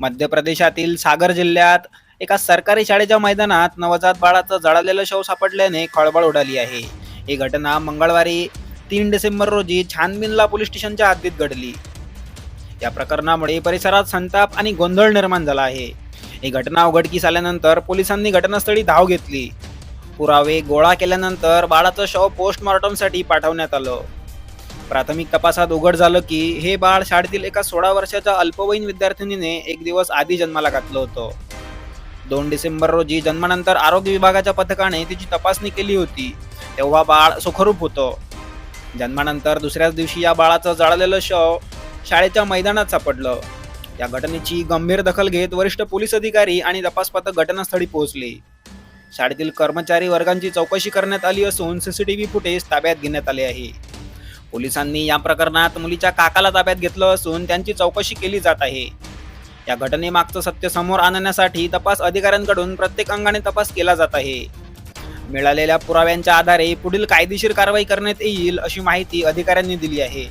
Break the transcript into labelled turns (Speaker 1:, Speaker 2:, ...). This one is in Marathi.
Speaker 1: मध्य प्रदेशातील सागर जिल्ह्यात एका सरकारी शाळेच्या मैदानात नवजात बाळाचं जळालेलं शव सापडल्याने खळबळ उडाली आहे. ही घटना मंगळवारी तीन डिसेंबर रोजी छानबिनला पोलीस स्टेशनच्या हद्दीत घडली. या प्रकरणामुळे परिसरात संताप आणि गोंधळ निर्माण झाला आहे. ही घटना उघडकीस आल्यानंतर पोलिसांनी घटनास्थळी धाव घेतली. पुरावे गोळा केल्यानंतर बाळाचं शव पोस्टमॉर्टमसाठी पाठवण्यात आलं. प्राथमिक तपासात उघड झालं की हे बाळ शाळेतील एका सोळा वर्षाच्या अल्पवयीन विद्यार्थिनीने एक दिवस आधी जन्माला घातलं होतं. दोन डिसेंबर रोजी जन्मानंतर आरोग्य विभागाच्या पथकाने तिची तपासणी केली होती. तेव्हा बाळ सुखरूप होतं. जन्मानंतर दुसऱ्याच दिवशी या बाळाचं जळालेलं शव शाळेच्या मैदानात सापडलं. या घटनेची गंभीर दखल घेत वरिष्ठ पोलीस अधिकारी आणि तपास पथक घटनास्थळी पोहोचले. शाळेतील कर्मचारी वर्गांची चौकशी करण्यात आली असून सीसीटीव्ही फुटेज ताब्यात घेण्यात आले आहे. पोलिसांनी या प्रकरणात मुलीच्या काकाला ताब्यात घेतलं असून त्यांची चौकशी केली जात आहे. या घटनेमागचं सत्य समोर आणण्यासाठी तपास अधिकाऱ्यांकडून प्रत्येक अंगाने तपास केला जात आहे. मिळालेल्या पुराव्यांच्या आधारे पुढील कायदेशीर कारवाई करण्यात येईल अशी माहिती अधिकाऱ्यांनी दिली आहे.